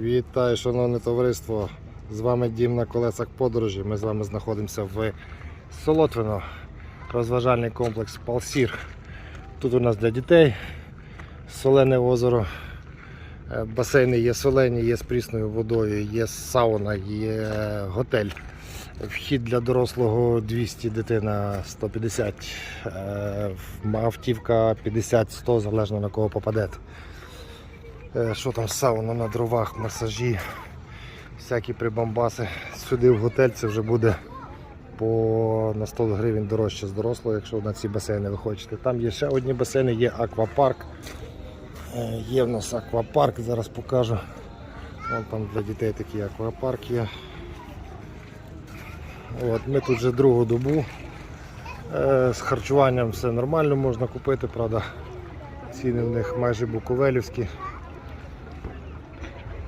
Вітаю, шановне товариство! З вами Дім на колесах подорожі. Ми з вами знаходимося в Солотвино, розважальний комплекс Палсір. Тут у нас для дітей солене озеро, Е, басейни є солені, є з прісною водою, є сауна, є готель. Вхід для дорослого 200, дитина 150, е, автівка 50-100, залежно на кого попадете. Е, Що там сауна на дровах, масажі, всякі прибамбаси. Сюди в готель це вже буде по на 100 гривень дорожче з дорослого, якщо на ці басейни ви хочете. Там є ще одні басейни, є аквапарк. Е, Є в нас аквапарк, зараз покажу. Вон там для дітей такий аквапарк є. От, ми тут вже другу добу. Е, З харчуванням все нормально можна купити, правда. Ціни в них майже буковелівські.